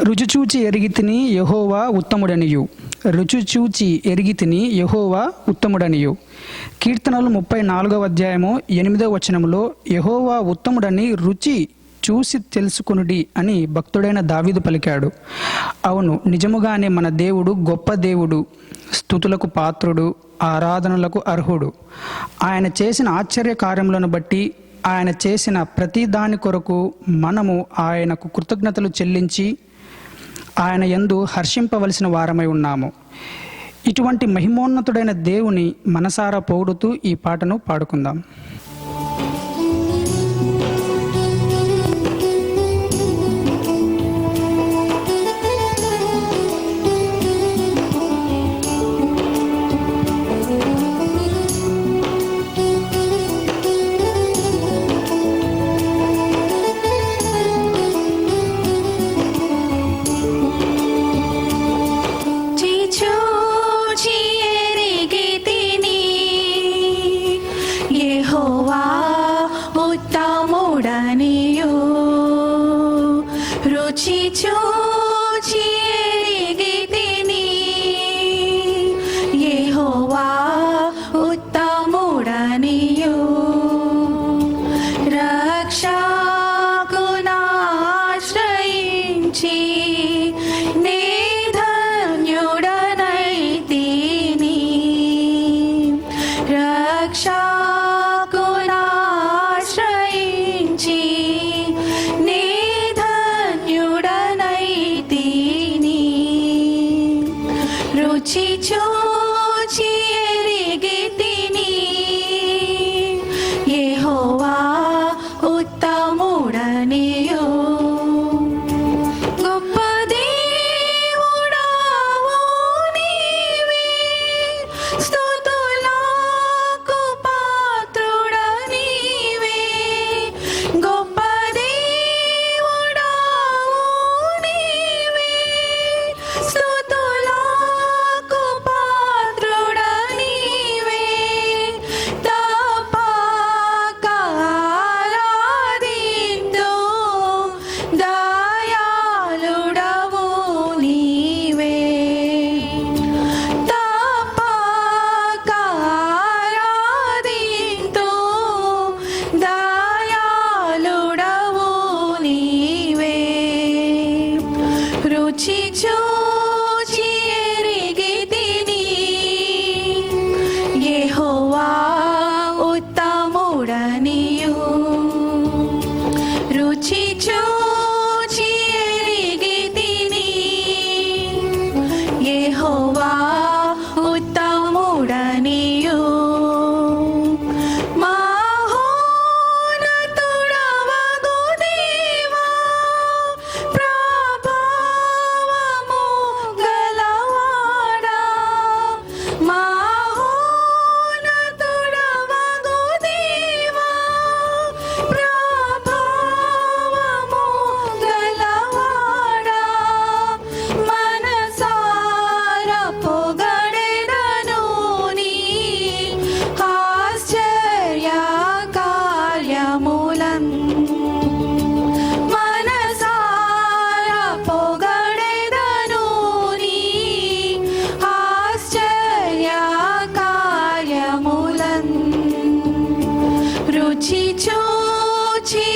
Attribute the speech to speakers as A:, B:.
A: రుచిచూచి ఎరిగి తిని యహోవా ఉత్తముడనియు. రుచి చూచి ఎరిగి తిని యహోవా ఉత్తముడనియు. కీర్తనలు ముప్పై నాలుగవ అధ్యాయము ఎనిమిదవ వచనములో యహోవా ఉత్తముడని రుచి చూసి తెలుసుకునుడి అని భక్తుడైన దావీదు పలికాడు. అవును నిజముగానే మన దేవుడు గొప్ప దేవుడు స్థుతులకు పాత్రుడు ఆరాధనలకు అర్హుడు. ఆయన చేసిన ఆశ్చర్య కార్యములను బట్టి ఆయన చేసిన ప్రతి దాని కొరకు మనము ఆయనకు కృతజ్ఞతలు చెల్లించి ఆయన యందు హర్షింపవలసిన వారమై ఉన్నాము. ఇటువంటి మహిమోన్నతుడైన దేవుని మనసారా పొగుడుతూ ఈ పాటను పాడుకుందాం.
B: రుచి చూచి ఎరిగితిని యెహోవా ఉత్తముడనియు రుచి చూచి రుచి చూచి